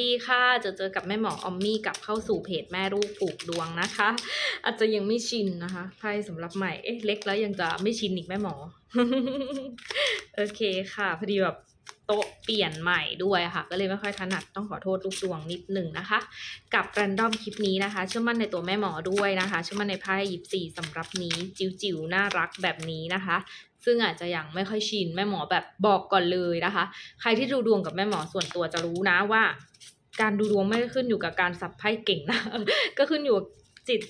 ดีค่ะจอเจอกับแม่หมอออมมี่กลับเข้าสู่เพจแม่ลูกปลูกดวงนะคะ อาจจะยังไม่ชินนะคะไพ่สำหรับใหม่เอ๊ะเล็กแล้วยังจะไม่ชินอีกแม่หมอ โอเคค่ะ พอดีแบบโต๊ะเปลี่ยนใหม่ด้วยค่ะ ก็เลยไม่ค่อยถนัดต้องขอโทษลูกดวงนิดหนึ่งนะคะ กับแรนดอมคลิปนี้นะคะ เชื่อมั่นในตัวแม่หมอด้วยนะคะ เชื่อมั่นในไพ่ยิปซีสำหรับนี้ จิ๋วๆน่ารักแบบนี้นะคะซึ่งอาจจะยังไม่ค่อยชินแม่หมอแบบบอกก่อนเลยนะคะ ใครที่ดูดวงกับแม่หมอส่วนตัวจะรู้นะว่า การดูดวงไม่ได้ขึ้นอยู่กับการสับไพ่เก่งนะ ก็ขึ้นอยู่กับจิต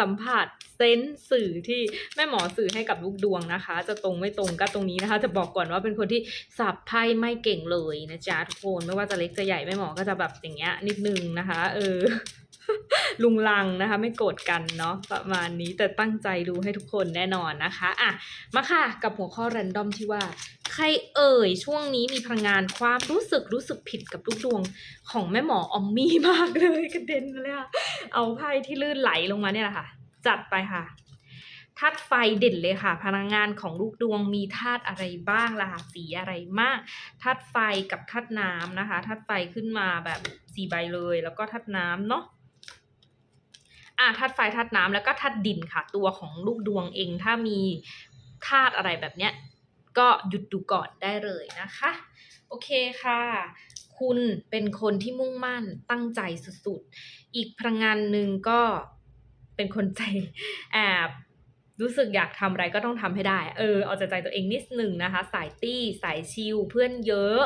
สัมผัสเซนส์สื่อที่แม่หมอสื่อให้กับลูกดวงนะคะ จะตรงไม่ตรงก็ตรงนี้นะคะจะบอกก่อนว่าเป็นคนที่สับไพ่ไม่เก่งเลยนะจ๊ะทุกคนไม่ว่าจะเล็กจะใหญ่แม่หมอก็จะแบบอย่างเงี้ยนิดนึงนะคะ เออลุงลังนะคะไม่โกรธกันเนาะประมาณนี้แต่ตั้งใจดูให้ทุกคนแน่นอนนะคะอะมาค่ะกับหัวข้อแรนดอมที่ว่า ใครเอ่ยช่วงนี้มีพลังงานความรู้สึกรู้สึกผิดกับลูกดวงของแม่หมอออมมี่มากเลยกระเด็นเลยอะเอาไพ่ที่ลื่นไหลลงมาเนี่ยแหละค่ะ จัดไปค่ะธาตุไฟเด่นเลยค่ะ พลังงานของลูกดวงมีธาตุอะไรบ้างล่ะสีอะไรมากธาตุไฟกับธาตุน้ำนะคะธาตุไฟขึ้นมาแบบสี่ใบเลย แล้วก็ธาตุน้ำเนาะอะธาตุไฟธาตุน้ำแล้วก็ธาตุดินค่ะ ตัวของลูกดวงเองถ้ามีธาตุอะไรแบบเนี้ยก็หยุดดูก่อนได้เลยนะคะ โอเคค่ะ คุณเป็นคนที่มุ่งมั่นตั้งใจสุดๆ อีกพลังงานหนึ่งก็ เป็นคนใจแอบรู้สึกอยากทำอะไรก็ต้องทำให้ได้ เออ เอาใจใจตัวเองนิดหนึ่งนะคะ สายตี้ สายชิล เพื่อนเยอะ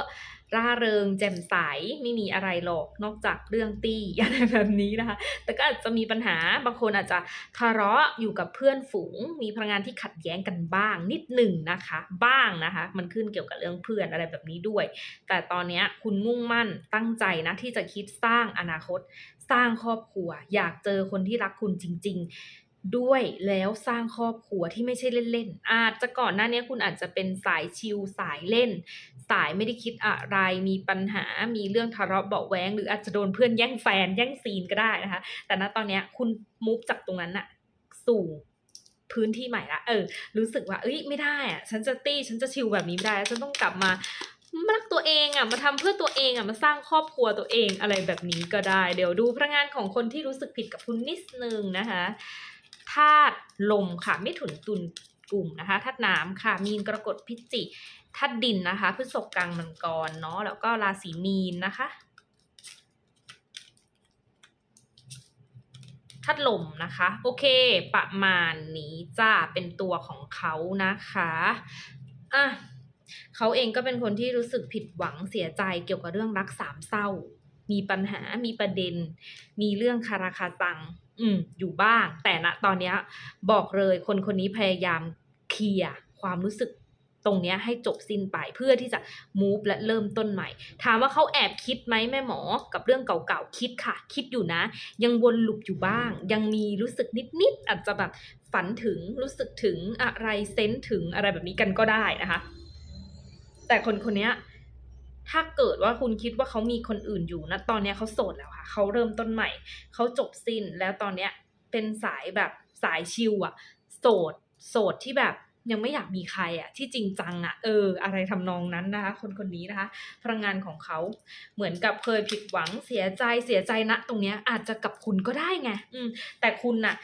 ร่าเริงแจ่มใสไม่มีอะไรหรอกนอกจากเรื่องตี้อะไรแบบนี้นะคะ แต่ก็อาจจะมีปัญหาบางคนอาจจะทะเลาะอยู่กับเพื่อนฝูง มีพลังงานที่ขัดแย้งกันบ้างนิดหนึ่งนะคะ บ้างนะคะ มันขึ้นเกี่ยวกับเรื่องเพื่อนอะไรแบบนี้ด้วย แต่ตอนนี้คุณมุ่งมั่นตั้งใจนะที่จะคิดสร้างอนาคต สร้างครอบครัว อยากเจอคนที่รักคุณจริง ๆ ด้วยแล้วสร้างครอบครัวที่ไม่ใช่เล่นๆ อาจจะก่อนหน้านี้คุณอาจจะเป็นสายชิลสายเล่น สายไม่ได้คิดอะไร มีปัญหา มีเรื่องทะเลาะเบาแวงหรืออาจจะโดนเพื่อนแย่งแฟนแย่งซีนก็ได้นะคะ แต่ณตอนนี้คุณมุฟจากตรงนั้นอะสู่พื้นที่ใหม่ละ เออ รู้สึกว่า เอ้ย ไม่ได้อะฉันจะตี้ ฉันจะชิลแบบนี้ไม่ได้ ฉันต้องกลับมามารักตัวเองอะมาทำเพื่อตัวเองอะมาสร้างครอบครัวตัวเองอะไรแบบนี้ก็ได้ เดี๋ยวดูพลังงานของคนที่รู้สึกผิดกับคุณนิดนึงนะคะ ธาตุลมค่ะไม่ถุนตุนกลุ่มนะคะธาตุน้ำค่ะ มีนกรกฎพิจิกธาตุดินนะคะพฤษภกลางมังกรเนาะแล้วก็ราศีมีนนะคะธาตุลมนะคะ โอเค ประมาณนี้จ้าเป็นตัวของเขานะคะอะเขาเองก็เป็นคนที่รู้สึกผิดหวังเสียใจเกี่ยวกับเรื่องรักสามเศร้า มีปัญหามีประเด็น มีเรื่องคาราคาซัง อืมอยู่บ้าง แต่ณตอนเนี้ยบอกเลยคนคนนี้พยายามเคลียร์ความรู้สึกตรงเนี้ยให้จบสิ้นไปเพื่อที่จะ move และเริ่มต้นใหม่ ถามว่าเขาแอบคิดไหมแม่หมอ กับเรื่องเก่าๆคิดค่ะ คิดอยู่นะ ยังวนลูปอยู่บ้าง ยังมีรู้สึกนิดๆอาจจะแบบฝันถึงรู้สึกถึงอะไรเซนส์ถึงอะไรแบบนี้กันก็ได้นะคะ แต่คนคนเนี้ย ถ้าเกิดว่าคุณคิดว่าเขามีคนอื่นอยู่นะตอนนี้เขาโสดแล้วค่ะ เขาเริ่มต้นใหม่ เขาจบสิ้นแล้วตอนเนี้ยเป็นสายแบบสายชิลอะโสด โสดที่แบบยังไม่อยากมีใครอะที่จริงจังอะเออ อะไรทำนองนั้นนะคะ คนคนนี้นะคะ พลังงานของเขาเหมือนกับเคยผิดหวังเสียใจเสียใจณตรงเนี้ยอาจจะกับคุณก็ได้ไงอืมแต่คุณน่ะ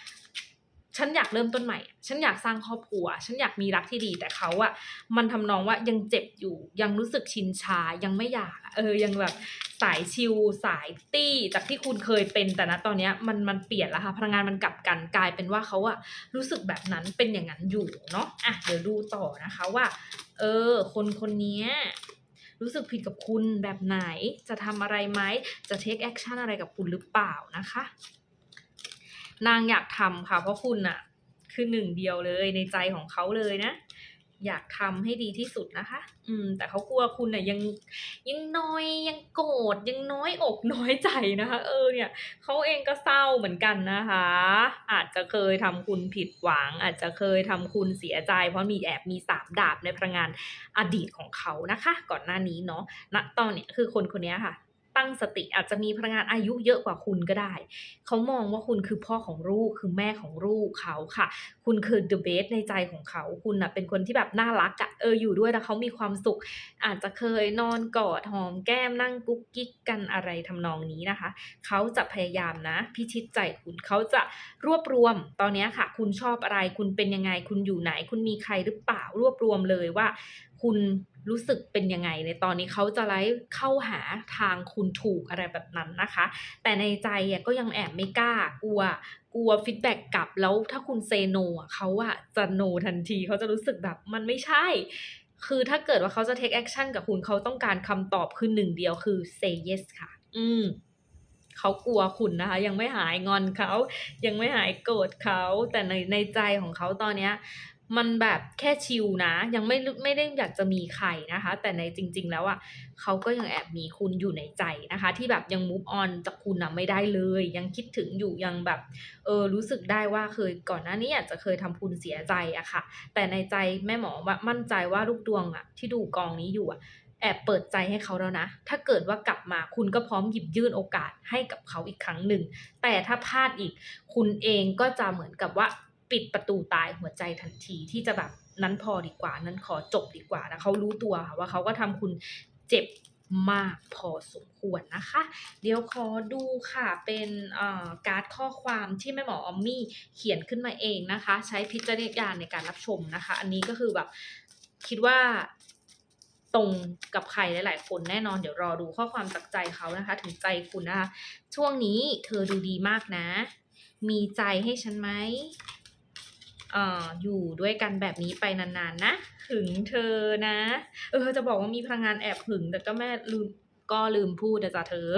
ฉันอยากเริ่มต้นใหม่ ฉันอยากสร้างครอบครัว ฉันอยากมีรักที่ดี แต่เขาอะมันทำนองว่ายังเจ็บอยู่ ยังรู้สึกชินชา ยังไม่อยาก เออ ยังแบบสายชิล สายตี้ จากที่คุณเคยเป็น แต่นะตอนเนี้ยมันมันเปลี่ยนแล้วค่ะ พลังงานมันกลับกัน กลายเป็นว่าเขาอะรู้สึกแบบนั้น เป็นอย่างนั้นอยู่เนาะ อะ เดี๋ยวดูต่อนะคะว่า เออ คนคนนี้รู้สึกผิดกับคุณแบบไหน จะทำอะไรไหม จะเทคแอคชั่นอะไรกับคุณหรือเปล่านะคะ นางอยากทำค่ะ เพราะคุณน่ะคือหนึ่งเดียวเลยในใจของเขาเลยนะ อยากทำให้ดีที่สุดนะคะ อืม แต่เขากลัวคุณน่ะยังยังน้อยยังโกรธยังน้อยอกน้อยใจนะคะ เออเนี่ยเขาเองก็เศร้าเหมือนกันนะคะ อาจจะเคยทำคุณผิดหวัง อาจจะเคยทำคุณเสียใจ เพราะมีแอบมีสามดาบในพลังงานอดีตของเขานะคะ ก่อนหน้านี้เนาะณตอนเนี้ยคือคนคนนี้ค่ะ ตั้งสติอาจจะมีพลังงานอายุเยอะกว่าคุณก็ได้ เขามองว่าคุณคือพ่อของลูกคือแม่ของลูกเขาค่ะ คุณคือ the best ในใจของเขา คุณน่ะเป็นคนที่แบบน่ารักอะเอออยู่ด้วยแล้วเขามีความสุข อาจจะเคยนอนกอดหอมแก้มนั่งกุ๊กกิ๊กกันอะไรทำนองนี้นะคะ เขาจะพยายามนะ พิชิตใจคุณเขาจะรวบรวมตอนนี้ค่ะ คุณชอบอะไรคุณเป็นยังไงคุณอยู่ไหน คุณมีใครหรือเปล่ารวบรวมเลยว่า คุณ รู้สึกเป็นยังไง ในตอนนี้เขาจะไลฟ์เข้าหาทางคุณถูกอะไรแบบนั้นนะคะ แต่ในใจก็ยังแอบไม่กล้ากลัวกลัวฟีดแบ็กกลับแล้วถ้าคุณเซโนอะเขาอะจะโนทันทีเขาจะรู้สึกแบบมันไม่ใช่ คือถ้าเกิดว่าเขาจะ take action กับคุณเขาต้องการคำตอบคือหนึ่งเดียวคือ say yes ค่ะ อืมเขากลัวคุณนะคะ ยังไม่หายงอนเขายังไม่หายโกรธเขาแต่ในในใจของเขาตอนเนี้ย มันแบบแค่ชิลนะ ยังไม่ไม่ได้อยากจะมีใครนะคะ แต่ในจริง ๆ แล้วอะเขาก็ยังแอบมีคุณอยู่ในใจนะคะ ที่แบบยัง move on จากคุณนะไม่ได้เลย ยังคิดถึงอยู่ยังแบบเออรู้สึกได้ว่าเคยก่อนหน้านี้อาจจะเคยทำคุณเสียใจอะค่ะ แต่ในใจแม่หมอว่ามั่นใจว่าลูกดวงอะที่ดูกองนี้อยู่อะแอบเปิดใจให้เขาแล้วนะ ถ้าเกิดว่ากลับมาคุณก็พร้อมหยิบยื่นโอกาสให้กับเขาอีกครั้งหนึ่ง แต่ถ้าพลาดอีก คุณเองก็จะเหมือนกับว่า ปิดประตูตายหัวใจทันทีที่จะแบบนั้นพอดีกว่า นั้นขอจบดีกว่านะเขารู้ตัวค่ะว่าเขาก็ทำคุณเจ็บมากพอสมควรนะคะ เดี๋ยวขอดูค่ะเป็นการ์ดข้อความที่แม่หมอออมมี่เขียนขึ้นมาเองนะคะ ใช้พิจารณญาณในการรับชมนะคะ อันนี้ก็คือแบบคิดว่าตรงกับใครหลาย ๆ คนแน่นอนเดี๋ยวรอดูข้อความจากใจเขานะคะ ถึงใจคุณนะคะช่วงนี้เธอดูดีมากนะ มีใจให้ฉันไหม อออยู่ด้วยกันแบบนี้ไปนานๆนะหึงเธอนะ เออจะบอกว่ามีพลังงานแอบหึง แต่ก็แม่ลืมก็ลืมพูดนะจ๊ะเธอ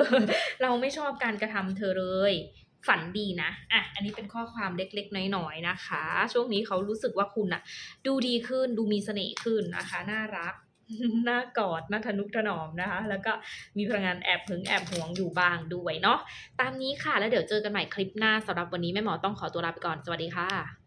เราไม่ชอบการกระทำเธอเลยฝันดีนะ อะ อันนี้เป็นข้อความเล็กๆ น้อยๆ นะคะ ช่วงนี้เขารู้สึกว่าคุณอะดูดีขึ้น ดูมีเสน่ห์ขึ้นนะคะ น่ารัก น่ากอด น่าทะนุถนอมนะคะ แล้วก็มีพลังงานแอบหึงแอบหวงอยู่บ้างด้วยเนาะ ตามนี้ค่ะ แล้วเดี๋ยวเจอกันใหม่คลิปหน้าสำหรับวันนี้แม่หมอต้องขอตัวลาไปก่อน สวัสดีค่ะ